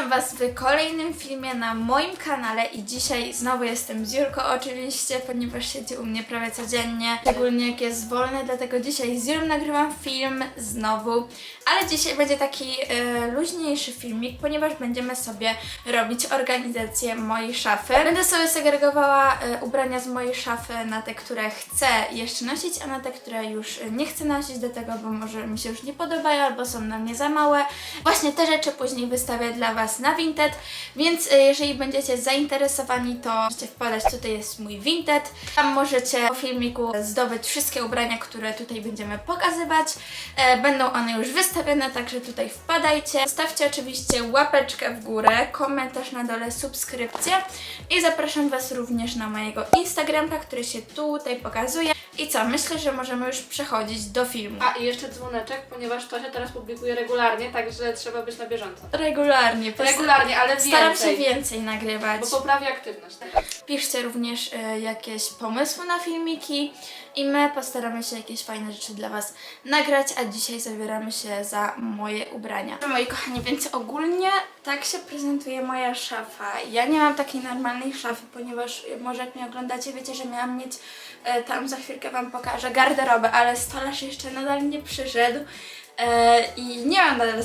Witam Was w kolejnym filmie na moim kanale i dzisiaj znowu jestem z Julką oczywiście, ponieważ siedzi u mnie prawie codziennie, szczególnie jak jest wolny, dlatego dzisiaj z Julą nagrywam film znowu, ale dzisiaj będzie taki e, luźniejszy filmik, ponieważ będziemy sobie robić organizację mojej szafy. Będę sobie segregowała e, ubrania z mojej szafy na te, które chcę jeszcze nosić, a na te, które już nie chcę nosić do tego, bo może mi się już nie podobają albo są na mnie za małe. Właśnie te rzeczy później wystawię dla Was na Vinted, więc e, jeżeli będziecie zainteresowani, to możecie wpadać, tutaj jest mój Vinted. Tam możecie po filmiku zdobyć wszystkie ubrania, które tutaj będziemy pokazywać. E, Będą one już wystawione, także tutaj wpadajcie. Zostawcie oczywiście łapeczkę w górę, komentarz na dole, subskrypcję i zapraszam Was również na mojego Instagramka, który się tutaj pokazuje. I co, myślę, że możemy już przechodzić do filmu. A i jeszcze dzwoneczek, ponieważ to się teraz publikuje regularnie, także trzeba być na bieżąco. Regularnie, posta- Regularnie, ale więcej. Staram się więcej nagrywać. Bo poprawi aktywność. Piszcie również e, jakieś pomysły na filmiki i my postaramy się jakieś fajne rzeczy dla Was nagrać, a dzisiaj zabieramy się za moje ubrania. Moi kochani, więc ogólnie tak się prezentuje moja szafa. Ja nie mam takiej normalnej szafy, ponieważ e, może jak mnie oglądacie, wiecie, że miałam mieć e, tam za chwilkę Wam pokażę garderobę, ale stolarz jeszcze nadal nie przyszedł. E, I nie mam nadal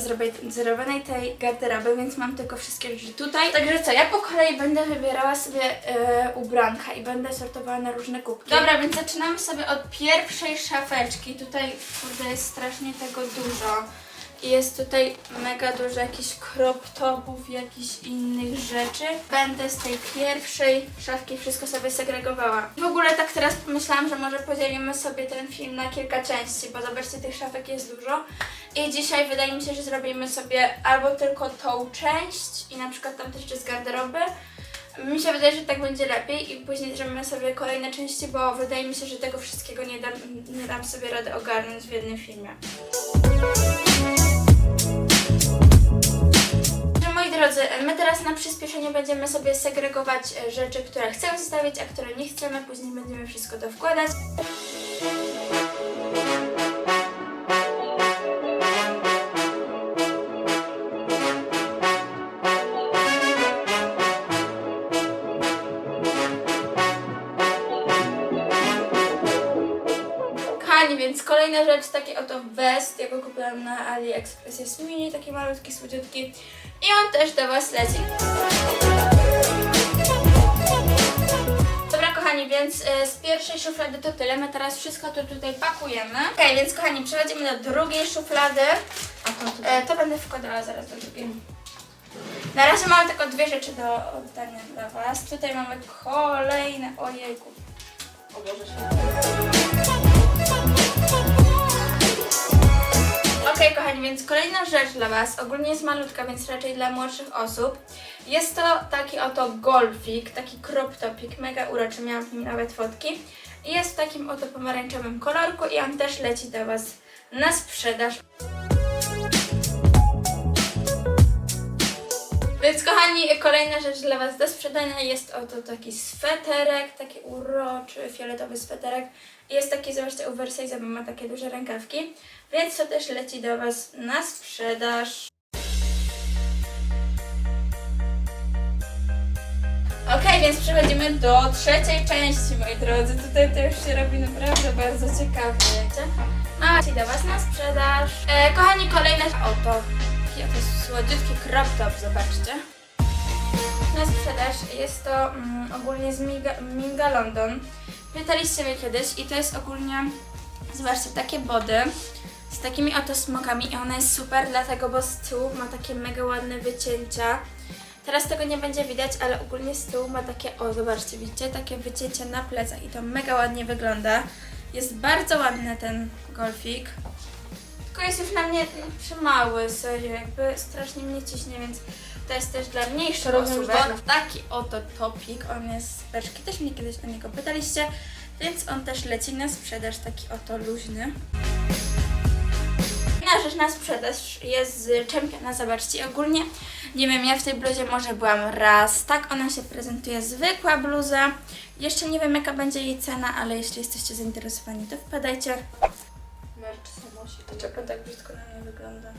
zrobionej tej garderoby, więc mam tylko wszystkie rzeczy tutaj. Także co, ja po kolei będę wybierała sobie e, ubranka i będę sortowała na różne kubki. Dobra, więc zaczynamy sobie od pierwszej szafeczki. Tutaj, kurde, jest strasznie tego dużo. Jest tutaj mega dużo jakichś crop topów, jakichś innych rzeczy. Będę z tej pierwszej szafki wszystko sobie segregowała. W ogóle tak teraz pomyślałam, że może podzielimy sobie ten film na kilka części, bo zobaczcie, tych szafek jest dużo. I dzisiaj wydaje mi się, że zrobimy sobie albo tylko tą część i na przykład tam też z garderoby. Mi się wydaje, że tak będzie lepiej i później zrobimy sobie kolejne części, bo wydaje mi się, że tego wszystkiego nie dam, nie dam sobie rady ogarnąć w jednym filmie. Drodzy, my teraz na przyspieszenie będziemy sobie segregować e, rzeczy, które chcemy zostawić, a które nie chcemy. Później będziemy wszystko to wkładać. Więc kolejna rzecz, taki oto vest, ja go kupiłam na AliExpress, jest mini, taki malutki, słodziutki i on też do Was leci. Dobra kochani, więc e, z pierwszej szuflady to tyle, my teraz wszystko to tutaj pakujemy. Okej, więc kochani, przechodzimy do drugiej szuflady. E, to będę wkładała zaraz do drugiej. Na razie mamy tylko dwie rzeczy do oddania dla Was. Tutaj mamy kolejne, ojejku, O Boże się. Rzecz dla Was, ogólnie jest malutka, więc raczej dla młodszych osób. Jest to taki oto golfik, taki crop topik, mega uroczy, miałam w nim nawet fotki. I jest w takim oto pomarańczowym kolorku i on też leci do Was na sprzedaż. Więc kochani, kolejna rzecz dla Was do sprzedania jest oto taki sweterek, taki uroczy, fioletowy sweterek. Jest taki, zobaczcie, oversize, bo ma takie duże rękawki. Więc to też leci do Was na sprzedaż. Okej, więc przechodzimy do trzeciej części, moi drodzy. Tutaj to już się robi naprawdę bardzo ciekawie, leci do Was na sprzedaż. E, kochani, kolejna oto. Taki oto słodziutki crop top, zobaczcie. Na sprzedaż jest to mm, ogólnie z Minga, Minga London. Pytaliście mnie kiedyś i to jest ogólnie, zobaczcie, takie body z takimi oto smokami i ona jest super, dlatego, bo z tyłu ma takie mega ładne wycięcia. Teraz tego nie będzie widać, ale ogólnie z tyłu ma takie, o zobaczcie, widzicie, takie wycięcia na plecach i to mega ładnie wygląda. Jest bardzo ładny ten golfik. Tylko jest już na mnie przymały, serio, jakby strasznie mnie ciśnie, więc to jest też dla mniejszych Rozumiem, osób. że- Taki oto topik, on jest z beczki, też mnie kiedyś o niego pytaliście, więc on też leci na sprzedaż, taki oto luźny. Inna rzecz na sprzedaż jest z Czempiona, zobaczcie. Ogólnie, nie wiem, ja w tej bluzie może byłam raz. Tak ona się prezentuje, zwykła bluza. Jeszcze nie wiem jaka będzie jej cena, ale jeśli jesteście zainteresowani, to wpadajcie. Samosi. Dlaczego tak brzydko na mnie wygląda?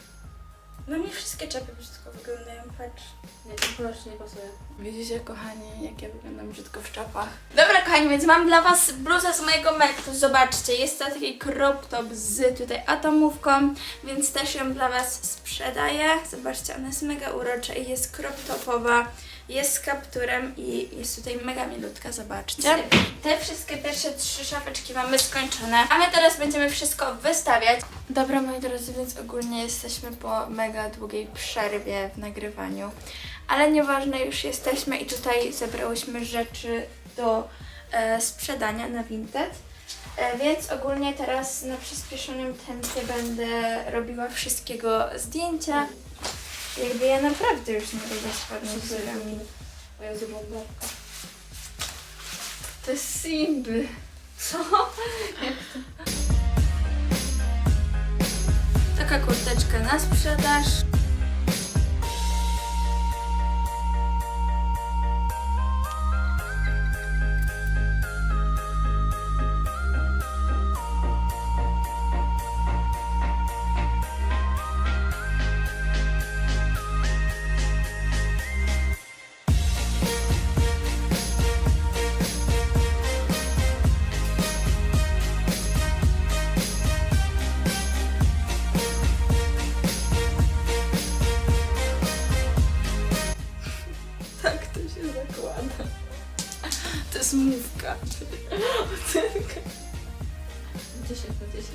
No mi wszystkie czapy brzydko wyglądają, patrz. Nie, ten kolor nie pasuje. Widzicie, kochani, jak ja wyglądam brzydko w czapach. Dobra, kochani, więc mam dla Was bluzę z mojego Mektu. Zobaczcie, jest to taki crop top z tutaj atomówką, więc też ją dla Was sprzedaję. Zobaczcie, ona jest mega urocza i jest crop topowa. Jest z kapturem i jest tutaj mega milutka, zobaczcie. Te wszystkie pierwsze trzy szafeczki mamy skończone, a my teraz będziemy wszystko wystawiać. Dobra, moi drodzy, więc ogólnie jesteśmy po mega długiej przerwie w nagrywaniu. Ale nieważne, już jesteśmy i tutaj zebrałyśmy rzeczy do e, sprzedania na Vinted. E, więc ogólnie teraz na przyspieszonym tempie będę robiła wszystkiego zdjęcia. Jakby ja naprawdę już nie robię spodnych z żyrami. O Jezu, bombardka. To jest simple. Co? Taka kurteczka na sprzedaż.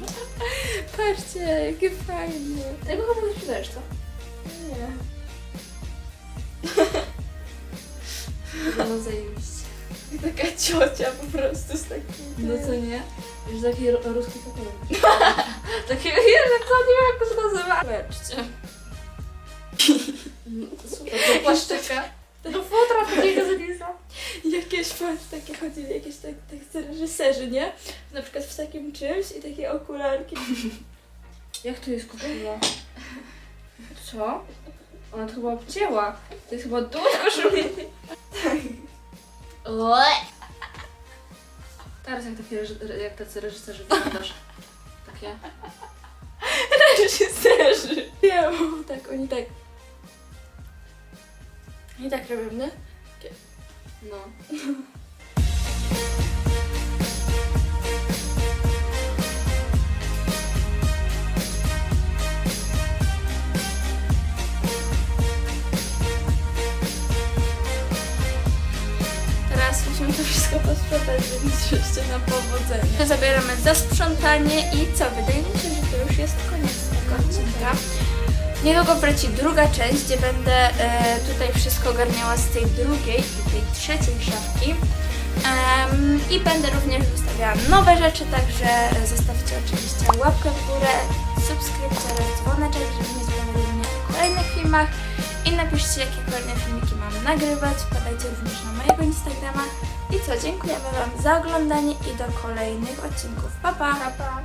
Patrzcie, jakie fajne. Tego chyba nie sprzedajesz, co? Nie. No zajebiście. Taka ciocia po prostu z takim... No co nie? Już taki ro- ruski katalog. Takiego, Jezu, co nie wiem jak to się nazywa. Patrzcie. To super, do płaszczyka. Do futra takiego zanisa. Jakieś patrz, takie chodzili, jakieś tak, tak reżyserzy, nie? Na przykład w takim czymś i takie okularki. Jak to jest koszula? Co? Ona to chyba obcięła. To jest chyba dół koszuli. Teraz jak, takie, jak tacy reżyserzy wyglądasz. Takie. Reżyserzy. Nie, bo tak, oni tak... Oni tak robią, nie? No. więc żeście na powodzenie. Zabieramy za sprzątanie i co? Wydaje mi się, że to już jest koniec tego odcinka. Niedługo wróci druga część, gdzie będę e, tutaj wszystko ogarniała z tej drugiej i tej trzeciej szafki. Em, I będę również wystawiała nowe rzeczy, także zostawcie oczywiście łapkę w górę, subskrypcję oraz dzwoneczek, żeby nie mnie o kolejnych filmach. Napiszcie, jakie kolejne filmiki mam nagrywać. Podajcie również na mojego Instagrama. I co, dziękujemy Wam za oglądanie i do kolejnych odcinków. Pa, pa! pa, pa.